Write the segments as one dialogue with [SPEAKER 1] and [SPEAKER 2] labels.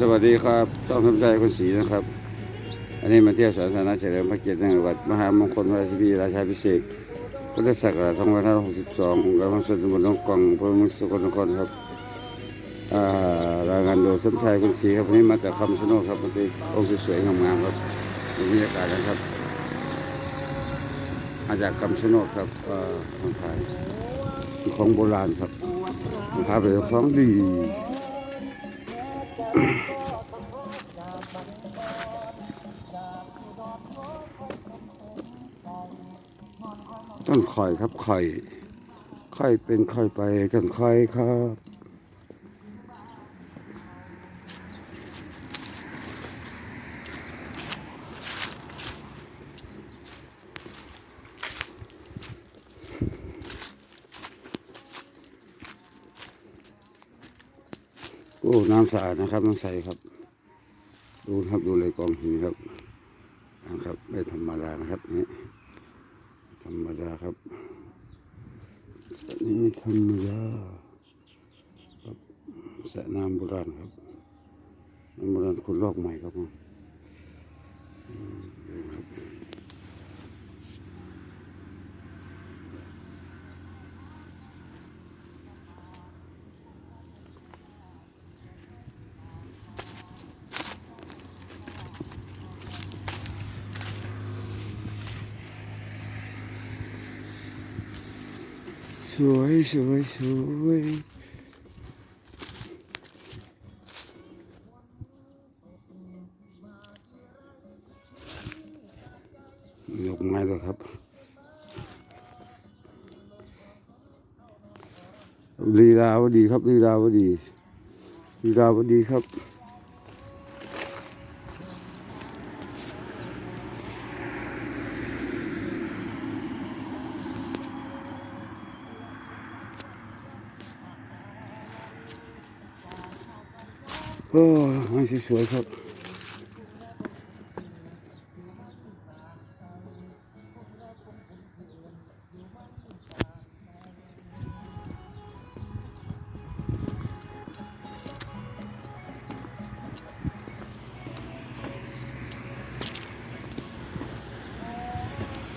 [SPEAKER 1] สวัสดีครับ ต้องทำใจคนศรีนะครับ อันนี้มาเที่ยวสวนสาธารณะเฉลิมพระเกียรติในจังหวัดมหามงคลพระราชพิธีราชาพิเศษกพุทธศักราช2562ของการส่วนตำบลหนองกองอำเภอเมืองสกลนครครับรายงานโดยสมชายคนศรีครับวันนี้มาจากคำชะโนดครับวันนี้องค์สวยๆงามๆครับบรรยากาศนะครับมาจากคำชะโนดครับเอ่อทางไทยของโบราณครับพาไปดูของดี ต้นข่อยครับข่อยข่อยเป็นข่อยไปต้นข่อยครับ โอ้ น้ำสะอาดนะครับ น้ำใสครับ ดูครับ ดูเลยกองหินครับนะครับ ไม่ธรรมดานะครับนี่ธรรมดาครับนี้ไม่ธรรมดาครับสระน้ำโบราณครับน้ำโบราณคนลอกใหม่ครับผม สวยสวยสวยดอกไม้เลยครับลีลาวดีครับลีลาวดีลีลาวดีครับ อ้ไม่สวยครับ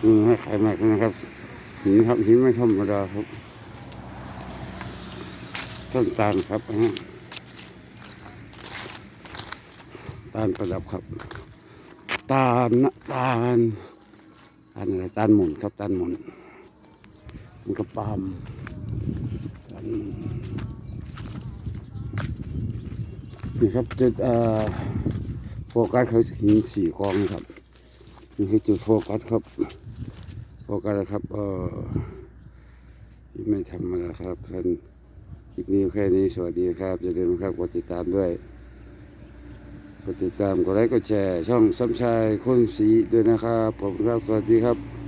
[SPEAKER 1] อืมให้ขายมากนะครับหินครับหินไม่ธรรมดาครับ ต้นตาลครับฮะ ตาลประดับครับ ตาลนะตาลตาลอะไรตาลหมุนครับตาลหมุนมันก็ปาล์มนี่ครับจุดโฟกัสเขาหินสี่กองครับนี่คือจุดโฟกัสครับโฟกัสครับเออที่ไม่ธรรมดาครับท่านคลิปนี้แค่นี้สวัสดีครับอย่าลืมครับกดติดตามด้วย กดติดตามกดไลค์กดแชร์ ช่องสัมชายคนสีด้วยนะครับผมครับสวัสดีครับ